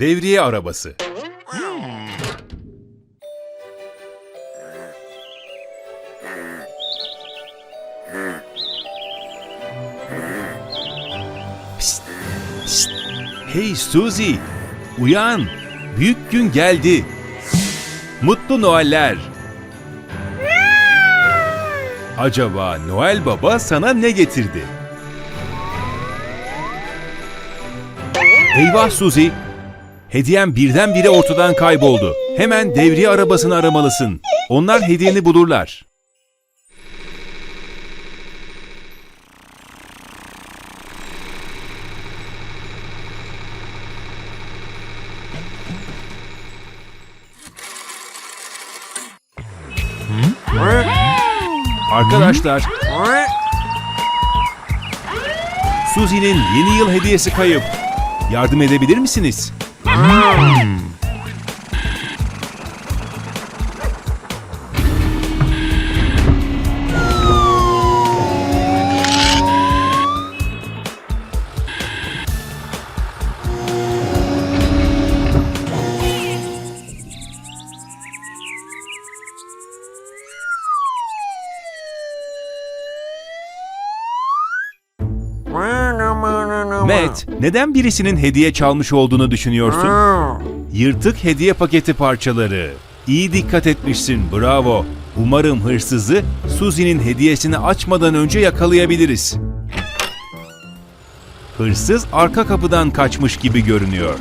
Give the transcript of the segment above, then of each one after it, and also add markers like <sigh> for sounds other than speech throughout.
Devriye arabası. Psst, psst. Hey Suzy, uyan. Büyük gün geldi. Mutlu Noeller. Acaba Noel Baba sana ne getirdi? Eyvah Suzy! Hediyen birdenbire ortadan kayboldu. Hemen devriye arabasını aramalısın. Onlar hediyeni bulurlar. Arkadaşlar, Suzy'nin yeni yıl hediyesi kayıp. Yardım edebilir misiniz? Mm. Matt, neden birisinin hediye çalmış olduğunu düşünüyorsun? Yırtık hediye paketi parçaları. İyi dikkat etmişsin, bravo. Umarım hırsızı Suzy'nin hediyesini açmadan önce yakalayabiliriz. Hırsız arka kapıdan kaçmış gibi görünüyor.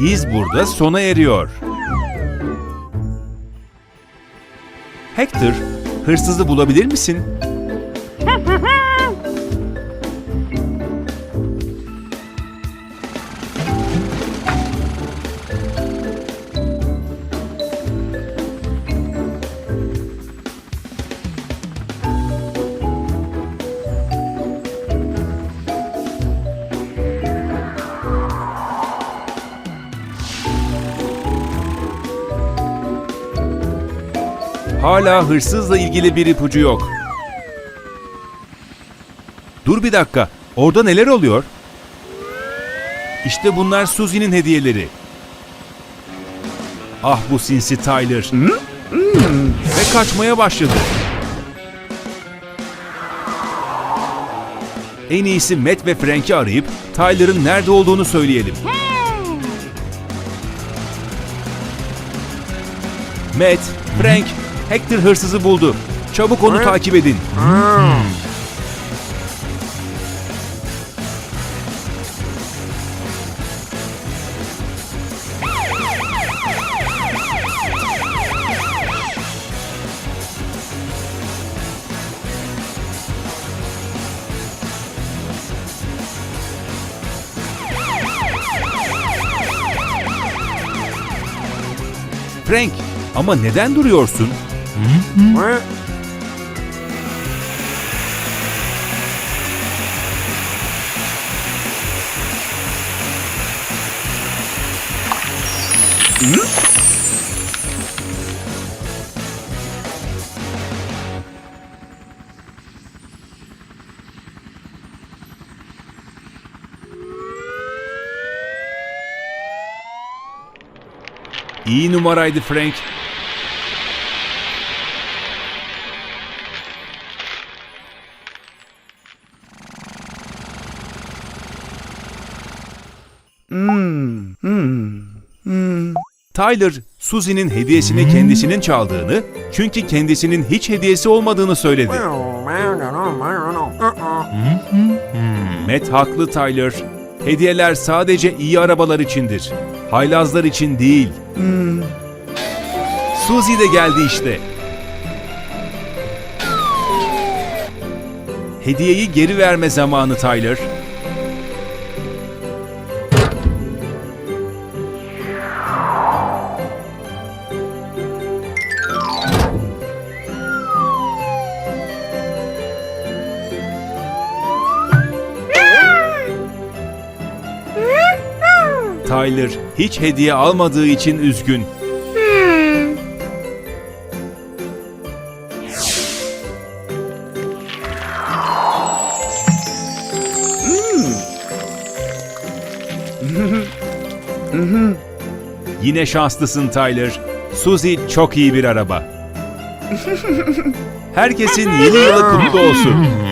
İz burada sona eriyor. Hector, hırsızı bulabilir misin? Hala hırsızla ilgili bir ipucu yok. Dur bir dakika. Orada neler oluyor? İşte bunlar Suzy'nin hediyeleri. Ah bu sinsi Tyler. Ve kaçmaya başladı. En iyisi Matt ve Frank'i arayıp Tyler'ın nerede olduğunu söyleyelim. Matt, Frank, Hector hırsızı buldu. Çabuk onu takip edin. Frank, ama neden duruyorsun? İyi numaraydı Frank. Tyler, Suzy'nin hediyesini kendisinin çaldığını, çünkü kendisinin hiç hediyesi olmadığını söyledi. Matt haklı Tyler. Hediyeler sadece iyi arabalar içindir. Haylazlar için değil. Suzy de geldi işte. Hediyeyi geri verme zamanı Tyler. Tyler hiç hediye almadığı için üzgün. Hmm. <laughs> Yine şanslısın Tyler. Suzy çok iyi bir araba. Herkesin yeni yılı kutlu olsun. <laughs>